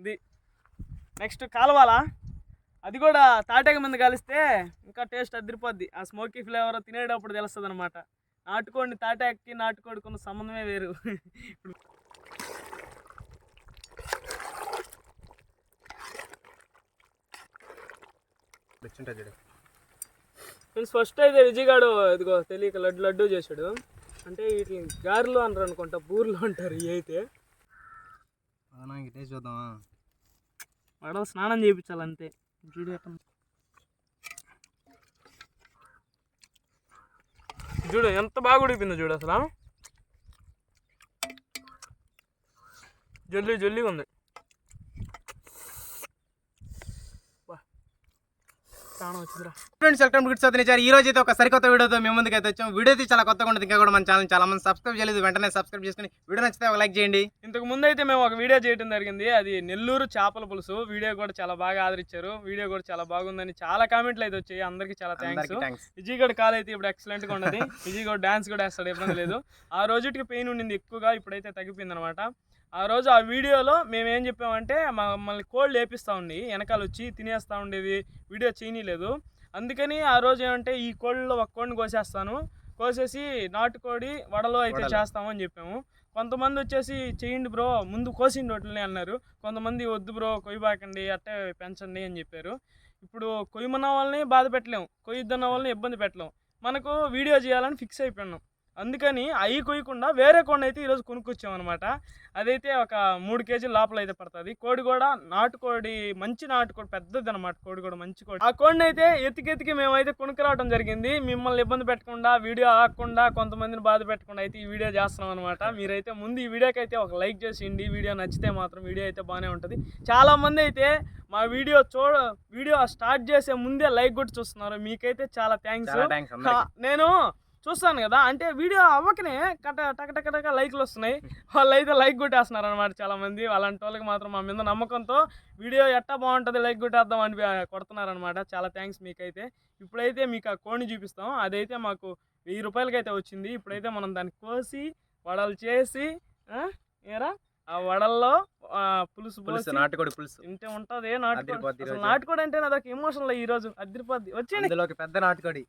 ఇది నెక్స్ట్ కాలువాల? అది కూడా తాటాక మీద కలిస్తే ఇంకా టేస్ట్ అదిరిపోద్ది. ఆ స్మోకీ ఫ్లేవర్ తినేటప్పుడు తెలుస్తుంది అనమాట నాటుకోడిని తాటాకి నాటుకోడికి ఉన్న సంబంధమే వేరు. ఇప్పుడు ఫ్రెండ్స్ ఫస్ట్ అయితే విజయగాడు ఇదిగో తెలియక లడ్డు లడ్డు చేశాడు. అంటే వీటిని గారెలు అనరు అనుకుంటా బూర్లు అంటారు ఇవి అయితే. చూద్దామా? వాడు స్నానం చేయించాలి అంతే చూడటం చూడు ఎంత బాగా ఉడికిందో చూడు అసలు. జల్లి జల్లిగా ఉంది వా. ప్రాణం వచ్చిందిరా ఫ్రెండ్స్ వెల్కమ్ అవుతుంది ఈ రోజు అయితే ఒక సరికొత్త వీడియోతో మేము ముందుకు అయితే వచ్చాం. వీడియో అయితే చాలా కొత్తగా ఉంటుంది. ఇంకా కూడా మన ఛానల్ చాలా మంది సబ్స్క్రైబ్ చేయలేదు. వెంటనే సబ్స్క్రైబ్ చేసుకుని వీడియో నచ్చితే ఒక లైక్ చేయండి. ఇంతకు ముందు అయితే మేము ఒక వీడియో చేయడం జరిగింది. అది నెల్లూరు చేపల పులుసు. వీడియో కూడా చాలా బాగా ఆదరించారు. వీడియో కూడా చాలా బాగుందని చాలా కామెంట్లు అయితే వచ్చాయి. అందరికీ చాలా థ్యాంక్స్ అందరికీ థ్యాంక్స్ విజయ్ గడ్ కాల్ అయితే ఇప్పుడు ఎక్సలెంట్గా ఉన్నది. విజయ్ గడ్ డాన్స్ కూడా వేస్తాడు ఇబ్బంది లేదు. ఆ రోజుకి పెయిన్ ఉండింది ఎక్కువగా. ఇప్పుడైతే తగ్గిపోయింది అనమాట ఆ రోజు ఆ వీడియోలో మేము ఏం చెప్పామంటే మమ్మల్ని కోళ్ళు లేపిస్తూ ఉండి వెనకాల వచ్చి తినేస్తూ ఉండేది వీడియో చేయనీలేదు. అందుకని ఆ రోజు ఏమంటే ఈ కోళ్ళలో ఒక కోడిని కోసేస్తాను. కోసేసి నాటుకోడి వడలో అయితే. చేస్తామని చెప్పాము. కొంతమంది వచ్చేసి చేయండి బ్రో ముందు కోసిండి వాటిని అన్నారు. కొంతమంది వద్దు బ్రో కొయ్యబాకండి అట్టే పెంచండి అని చెప్పారు. ఇప్పుడు కొయ్యమన్న వాళ్ళని బాధ పెట్టలేము కొయ్యొద్దన్న వాళ్ళని ఇబ్బంది పెట్టలేము మనకు వీడియో చేయాలని ఫిక్స్ అయిపోయినాం. అందుకని అవి కొయ్యకుండా వేరే కోడిని అయితే ఈరోజు కొనుక్కొచ్చామన్నమాట. అదైతే ఒక మూడు కేజీల లోపల అయితే పడుతుంది. కోడి కూడా నాటుకోడి మంచి నాటుకోడి పెద్దది అనమాట కోడి కూడా మంచి కోడి. ఆ కోడిని అయితే ఎతికెతికి మేమైతే కొనుక్కురావడం జరిగింది. మిమ్మల్ని ఇబ్బంది పెట్టకుండా వీడియో ఆగకుండా కొంతమందిని బాధ పెట్టకుండా అయితే ఈ వీడియో చేస్తున్నాం అనమాట మీరైతే ముందు ఈ వీడియోకి అయితే ఒక లైక్ చేసేయండి. వీడియో నచ్చితే మాత్రం వీడియో అయితే బాగానే ఉంటుంది. చాలా మంది అయితే మా వీడియో చూడ వీడియో స్టార్ట్ చేసే ముందే లైక్ కొట్టి చూస్తున్నారు. మీకైతే చాలా థ్యాంక్స్. నేను చూస్తాను కదా. అంటే వీడియో అవ్వకనే కట టక టక టక లైక్లు వస్తున్నాయి. వాళ్ళు అయితే లైక్ కొట్టేస్తున్నారు అనమాట చాలా మంది అలాంటి వాళ్ళకి మాత్రం మా మీద నమ్మకంతో వీడియో ఎట్టా బాగుంటుంది లైక్ కొట్టేద్దాం అని కొడుతున్నారు అనమాట చాలా థ్యాంక్స్ మీకైతే. ఇప్పుడైతే మీకు ఆ కోడిని చూపిస్తాం. అదైతే మాకు వెయ్యి రూపాయలకి అయితే వచ్చింది. ఇప్పుడైతే మనం దాన్ని కోసి వడలు చేసి ఏరా? ఆ వడల్లో పులుసు పులుసు నాటుకోడి పులుసు. తింటే ఉంటది నాటుకోడి. నాటుకోడి అంటే నాదొక ఎమోషనల్ ఈ రోజు అదిరిపోద్ది. వచ్చేయండి. పెద్ద నాటుకోడి.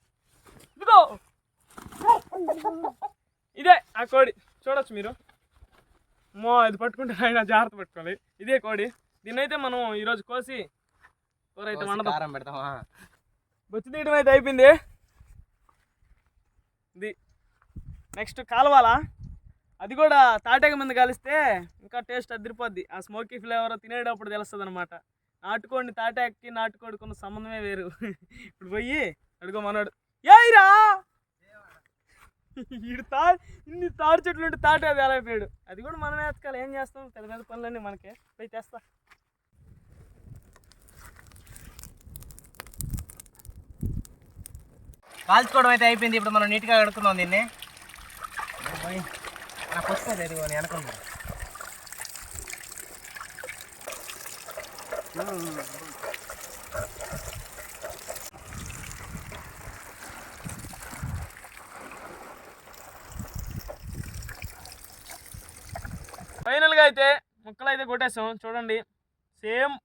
ఇదిగో! ఇదే ఆ కోడి. చూడొచ్చు మీరు. మో ఇది పట్టుకుంటే ఆయన జాగ్రత్త పట్టుకోవాలి. ఇదే కోడి. దీన్ని అయితే మనం ఈరోజు కోసి కూర అయితే కోసి వండదాం పెడతామా? బొచ్చు తీయడం అయితే అయిపోయింది. ఇది నెక్స్ట్ కాలువాల. అది కూడా తాటాక మీద కలిస్తే ఇంకా టేస్ట్ అదిరిపోద్ది. ఆ స్మోకీ ఫ్లేవర్ తినేటప్పుడు తెలుస్తుంది అనమాట నాటుకోడిని తాటాకి నాటుకోడికి ఉన్న సంబంధమే వేరు. ఇప్పుడు పోయి అడుగో మనోడు. ఏయిరా ఈడు తా ఇన్ని తాడు చెట్లు ఉంటే తాట అది ఎలా అయిపోయాడు? అది కూడా మనమే ఎత్తుకాలి ఏం చేస్తాం? పెద్ద పెద్ద పనులన్నీ మనకే. పోయి తెస్తా. కాల్చుకోవడం అయితే అయిపోయింది. ఇప్పుడు మనం నీట్గా కడుక్కున్నాం దీన్ని. నాకు వస్తుంది అది నేను అనుకుంటా ఫైనల్గా అయితే ముక్కలు అయితే కొట్టేసాం. చూడండి. సేమ్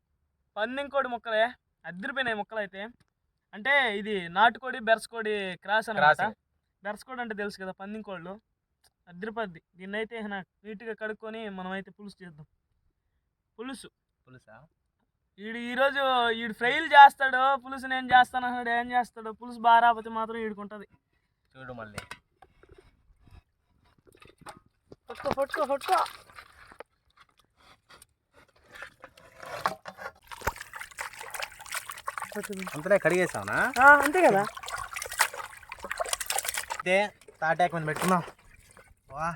పందింకోడి ముక్కలే. అద్దరిపోయినాయి ముక్కలు అయితే అంటే ఇది నాటుకోడి బెరసకోడి క్రాస్ అనమాట. బెరసకోడి అంటే తెలుసు కదా పందింకోళ్ళు. అద్దరిపోద్ది దీన్ని అయితే నీట్గా కడుక్కొని మనం అయితే పులుసు చేద్దాం. పులుసు. పులుసా? వీడు ఈరోజు వీడు ఫ్రైలు చేస్తాడు పులుసు నేను చేస్తాను అన్నాడు ఏం చేస్తాడు పులుసు బాగా రాకపోతే మాత్రం వీడుకుంటుంది చూడు మళ్ళీ. పట్టుకో పట్టుకో పట్టుకో. అంతనే కడిగేసావునా? అంతే కదా. అయితే తాటాకు మీద పెట్టుకుందాం. వా.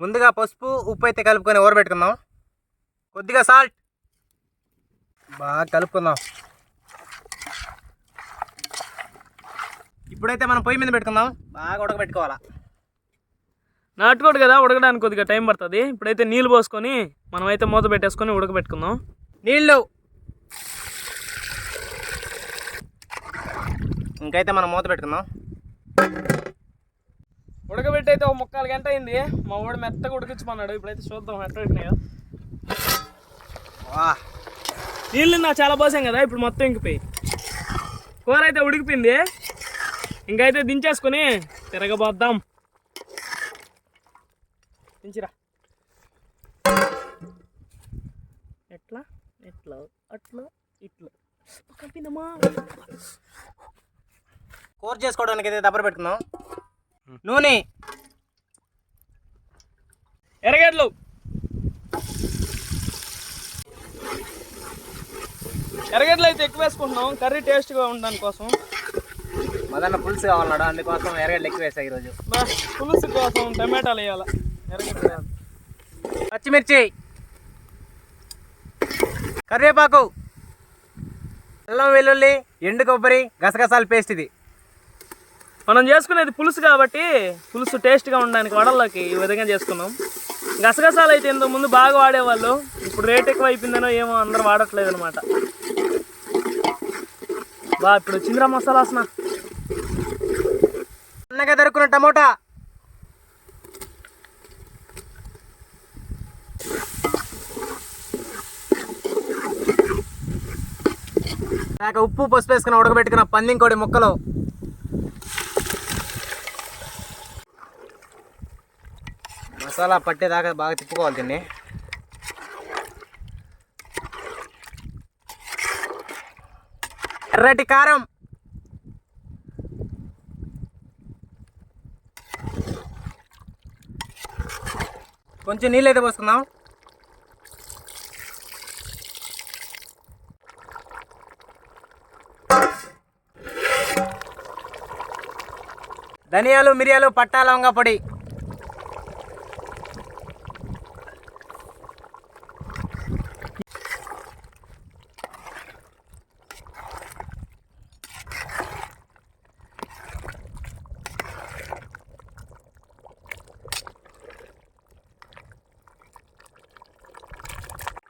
ముందుగా పసుపు ఉప్పు అయితే కలుపుకొని ఊరబెట్టుకుందాం కొద్దిగా సాల్ట్. బాగా కలుపుకుందాం. ఇప్పుడైతే మనం పొయ్యి మీద పెట్టుకుందాం. బాగా ఉడకబెట్టుకోవాలా. నాటుకోడు కదా ఉడకడానికి కొద్దిగా టైం పడుతుంది. ఇప్పుడైతే నీళ్ళు పోసుకొని మనం అయితే మూత పెట్టేసుకొని ఉడకబెట్టుకుందాం. నీళ్ళు. ఇంకైతే మనం మూత పెట్టుకుందాం. ఉడకబెట్టి అయితే ఒక ముక్కాలు గంట అయింది. మా వాడు మెత్తగా ఉడికించమన్నాడు. ఇప్పుడైతే చూద్దాం ఎట్లా పెట్టినాయో వా. నీళ్ళు నా చాలా పోసాం కదా ఇప్పుడు మొత్తం ఇంకిపోయి. కూర అయితే ఉడికిపోయింది. ఇంకైతే దించేసుకొని తిరగబోద్దాం. దించిరా. ఎట్లా? ఎట్లా? అట్లా? ఇట్లా. కంపిందమ్మా కూర చేసుకోవడానికి అయితే దబ్బర పెట్టుకుందాం? నూనె. ఎరగడ్లు ఎరగడ్లు అయితే ఎక్కువ వేసుకుంటున్నాం. కర్రీ టేస్ట్గా ఉండడానికి కోసం. మదన్న పులుసు కావాలన్నాడు? అందుకోసం ఎరగడ్లు ఎక్కువ వేసా ఈరోజు. పులుసు కోసం టమాటాలు వేయాలి? పచ్చిమిర్చి. కరివేపాకు. అల్లం వెల్లుల్లి ఎండు కొబ్బరి గసగసాల పేస్ట్ ఇది. మనం చేసుకునేది పులుసు కాబట్టి పులుసు టేస్ట్గా ఉండడానికి వడల్లోకి ఈ విధంగా చేసుకున్నాం గసగసాలు అయితే ఇంతకు ముందు బాగా వాడేవాళ్ళు. ఇప్పుడు రేట్ ఎక్కువ అయిపోయిందనో ఏమో అందరూ వాడట్లేదు అనమాట బా ఇప్పుడు చింద్రా మసాలా వాసన సన్నగా దొరుకున్న టమోటా. లేక ఉప్పు పసుపు వేసుకుని ఉడకబెట్టుకున్న పందింకోడి ముక్కలు. మసాలా పట్టేదాకా బాగా తిప్పుకోవాలి దీన్ని. ఎర్రటి కారం. కొంచెం నీళ్ళు అయితే పోసుకుందాం. ధనియాలు మిరియాలు పట్టా లవంగ పొడి.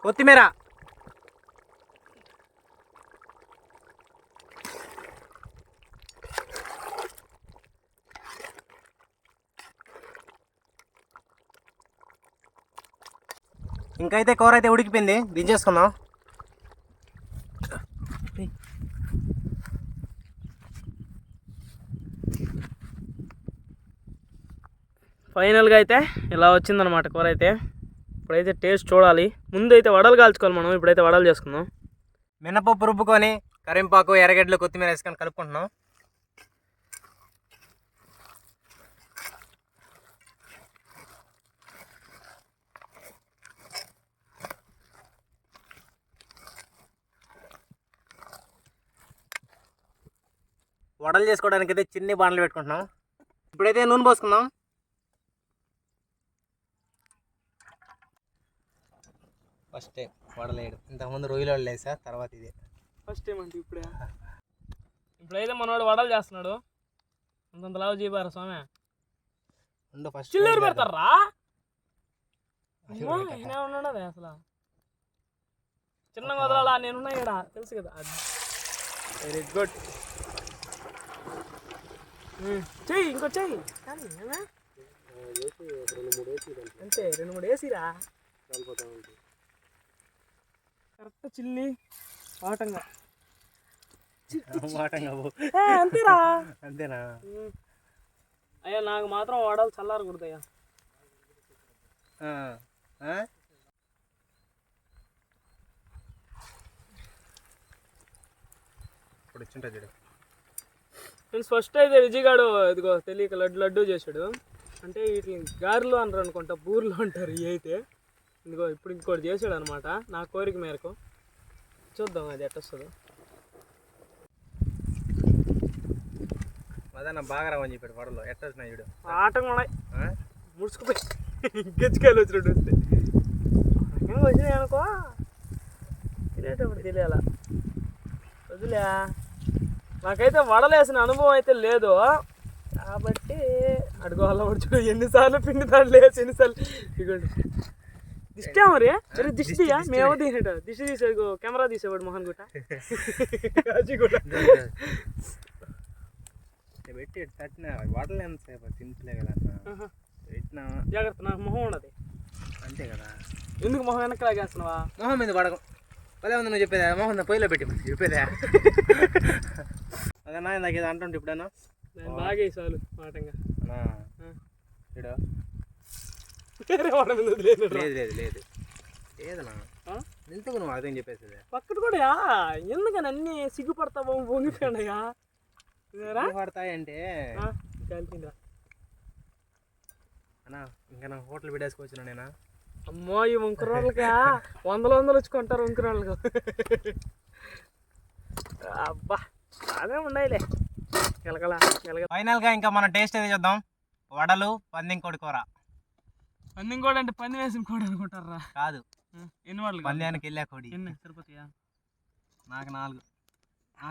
కొత్తిమీర. ఇంకైతే కూర అయితే ఉడికిపోయింది దించేసుకుందాం ఫైనల్గా అయితే ఇలా వచ్చిందనమాట కూర అయితే ఇప్పుడైతే టేస్ట్ చూడాలి. ముందు అయితే వడలు కాల్చుకోవాలి మనం. ఇప్పుడైతే వడలు చేసుకుందాం. మినపప్పు రుబ్బుకొని కరింపాకు ఎర్రగడ్డలు కొత్తిమీర వేసుకొని కలుపుకుంటున్నాం. వడలు చేసుకోవడానికి అయితే చిన్ని బాణలు పెట్టుకుంటున్నాం. ఇప్పుడైతే నూనె పోసుకుందాం. ఫస్ట్ వడలు వేయడం. ఇంతకుముందు రొయ్యలు వడలు వేసా తర్వాత ఇది. ఫస్ట్ టైం అంటే ఇప్పుడే. ఇప్పుడైతే మనోడు వడలు చేస్తున్నాడు. అంతంత లావు చేయబారా స్వామి? ఉండు ఫస్ట్ చిల్లూరు పెడతారా? ఉన్నాడు అదే అసలు. చిన్నగా వదలాలా నేనున్నా ఇక్కడ తెలుసు కదా. వెరీ గుడ్ చెయ్యి ఇంకో చెయ్యి కానీ ఏమే? అంతే రెండు మూడు వేసిరా కరెక్ట్ చిల్లి ఆటంగా. ఏ, అంతేరా అంతేనా. అయ్యా నాకు మాత్రం వాడాలి చల్లారకూడదయ్యా? ఇప్పుడు వచ్చింటుంది చూడు ఫ్రెండ్స్ ఫస్ట్ అయితే విజయగాడు ఇదిగో తెలియక లడ్డు లడ్డు చేశాడు. అంటే వీటిని గారెలు అంటారు అనుకుంటా బూర్లు అంటారు ఇవి అయితే. ఇదిగో ఇప్పుడు ఇంకోటి చేశాడు అనమాట నా కోరిక మేరకు. చూద్దాం అది ఎట్ట వస్తుందో. మదన్న బాగా రావని చెప్పాడు వడలో ఎట్ట వచ్చినాయి చూడు. ఆటం కూడా? ముడుచుకుపోయి గెచ్చికాయలు వచ్చినట్టు వస్తే. వచ్చినాయి అనుకో. తినేటప్పుడు తెలియాల? వదిలే నాకైతే వడలేసిన అనుభవం అయితే లేదు. కాబట్టి అడుగోళ్ళ చూడు ఎన్నిసార్లు పిండి దాంట్లో ఎన్నిసార్లు ఇగోండి దిష్టి మరి సరే దిష్టియా మేము తీసేట దిష్టి తీసేది కెమెరా తీసేవాడు మోహన్ గుట్ట. పెట్టి తట్టిన వడలు ఎంతసేపు సింపులే కదా. పెట్టినా. జాగ్రత్త నాకు మొహం ఉండదు. అంతే కదా. ఎందుకు మొహం వెనక్కి లాగేస్తున్నావా? మొహం మీద పడకం. పదే ఉంది నువ్వు చెప్పేదా? మొహం పొయ్యిలో పెట్టి చెప్పేదా? అదన్నా నాకు ఇది అంటుంటే ఇప్పుడన్నా? నేను బాగా చాలు మాటంగా. రా. లేదు లేదు లేదు. లేదన్నా. ఆ? ఎందుకు నువ్వు అదేం చెప్పేసేది? పక్కన కూడా ఎందుకని అన్ని సిగ్గుపడతావు పొంగిపోయినాయా ఇదేరా? పడతాయంటే. అన్నా ఇంకా నా హోటల్ పెట్టేసుకోవచ్చు నేనా? అమ్మో ఈ వంకరోళ్ళకి వందలు వందలు వచ్చుకుంటారు వంకరోళ్ళకు అబ్బా. అదే ఉన్నాయిలే. గెలగల గెలగల ఫైనల్గా ఇంకా మన టేస్ట్ అయితే చూద్దాం? వడలు పందింకోడి కూర. పందెం కూడా అంటే పంది వేసిన కూడా అనుకుంటారా? కాదు. ఎన్ని వాళ్ళు కావాలి? పందానికి వెళ్ళా కోడి. ఎన్ని? సరిపోతాయా? నాకు నాలుగు.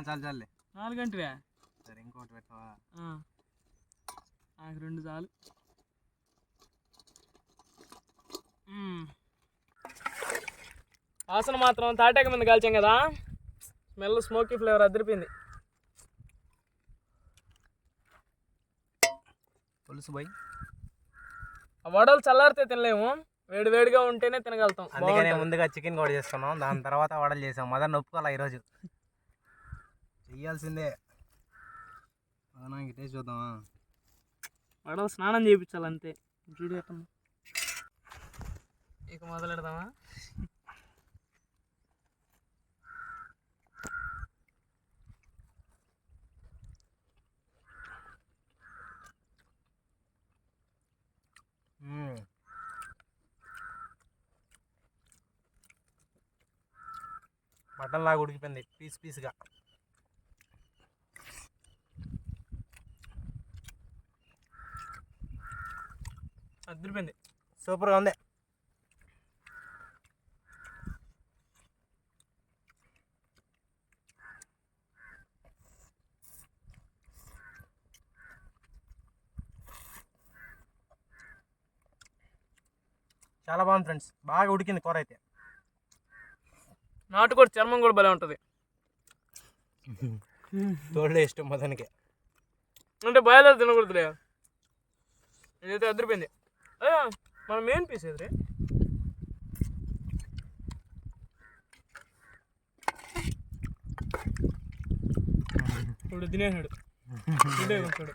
చాలు చాలులే. నాలుగు గంటవే సరే ఇంకోటి పెట్టవా? నాకు రెండు చాలు. వాసన మాత్రం తాటాక మీద కాల్చాం కదా? స్మెల్ స్మోకీ ఫ్లేవర్ అదిరిపోయింది పులుసు పోయి ఆ వడలు చల్లారితే తినలేము. వేడి వేడిగా ఉంటేనే తినగలుగుతాం. అందుకనే. ముందుగా చికెన్ కూడా చేసుకున్నాం దాని తర్వాత వడలు చేసాం. మదర్ నొప్పుకోవాలా ఈరోజు? చెయ్యాల్సిందే. టేస్ట్ చూద్దామా? వడలు స్నానం చేయించాలి అంతే చూడు. ఇక మొదలెడదామా? మటన్ లాగా ఉడికిపోయింది. పీస్ పీస్గా. అదిరిపోయింది. సూపర్గా ఉంది. చాలా బాగుంది ఫ్రెండ్స్. బాగా ఉడికింది కూర అయితే. నాటుకోడి చర్మం కూడా భలే ఉంటుంది. తోడే ఇష్టం మొదనికి. అంటే బాయిలర్ తినకూడదులే. ఇదైతే అదిరిపోయింది. అయ్యా మన మెయిన్ పీస్ ఎదురే ఇప్పుడు తినేసాడు. తినే ఉంటాడు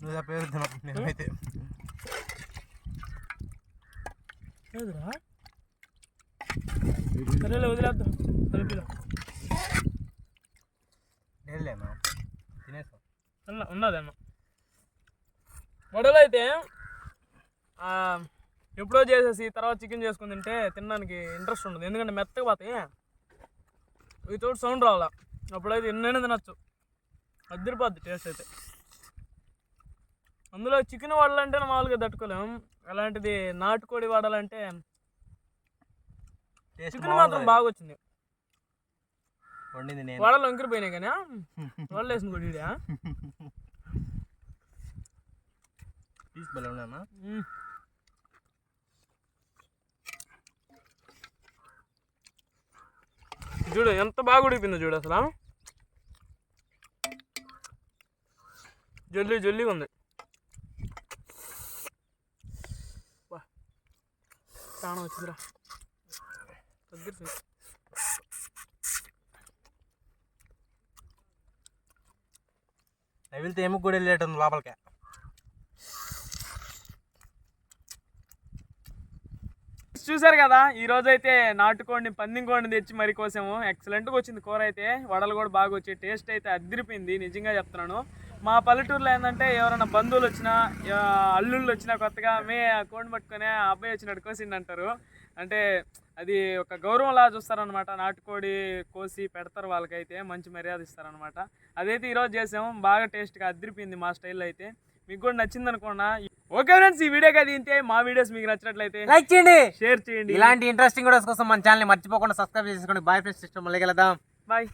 నువ్వు తప్ప ఎవరు తినవు, నేనైతే. లేదురా సరేలే వదిలేద్దాం. కలిపిలో లేదులేనా తినేసాం. అన్న ఉన్నది అన్న. వడలు అయితే ఎప్పుడో చేసేసి తర్వాత చికెన్ చేసుకుని తింటే తినడానికి ఇంట్రెస్ట్ ఉండదు. ఎందుకంటే మెత్తగా పోతాయి. వీటితో సౌండ్ రావాలా? అప్పుడైతే ఎన్నైనా తినచ్చు. అద్దరిపోద్ది టేస్ట్ అయితే. అందులో చికెన్ వడలంటే మామూలుగా తట్టుకోలేం. అలాంటిది నాటుకోడి వడలంటే చికెన్ మాత్రం బాగా వచ్చింది వండింది నేను. వడలు వంకిరిపోయినాయి కానీ వడలు వేసిన కూడా? పీస్ మ్మ్. చూడు ఎంత బాగా ఉడికిందో చూడు అసలు జల్లి జల్లిగా ఉంది. ప్రాణం వచ్చిందిరా. తగ్గిస్తుంది నవిలితే ఎముక కూడా వెళ్ళేటుంది లోపలికి. చూసారు కదా ఈ రోజు అయితే నాటుకోడిని పందింకోడిని తెచ్చి మరి కోసాము. ఎక్సలెంట్గా వచ్చింది కూర అయితే. వడలు కూడా బాగా వచ్చాయి. టేస్ట్ అయితే అదిరిపోయింది. నిజంగా చెప్తున్నాను. మా పల్లెటూరులో ఏంటంటే ఎవరైనా బంధువులు వచ్చినా అల్లుళ్ళు వచ్చినా కొత్తగా మే కోడిని పట్టుకొని ఆ అబ్బాయి వచ్చినట్టు కోసిండి అంటారు. అంటే అది ఒక గౌరవంలా చూస్తారనమాట నాటుకోడి కోసి పెడతారు వాళ్ళకైతే మంచి మర్యాద ఇస్తారనమాట అదైతే ఈరోజు చేసాము బాగా టేస్ట్గా అదిరిపోయింది మా స్టైల్లో అయితే. మీకు కూడా నచ్చింది అనుకున్నా ఓకే ఫ్రెండ్స్ ఈ వీడియోకి అది ఇంతే. మా వీడియోస్ మీకు నచ్చినట్లయితే లైక్ చేయండి. షేర్ చేయండి. ఇలాంటి ఇంట్రెస్టింగ్ వీడియోస్ కోసం మన ఛానల్ మర్చిపోకుండా సబ్స్క్రైబ్ చేసుకోండి బాయ్ ఫ్రెండ్స్ సిస్టమ్ మళ్ళీ కలుద్దాం. బాయ్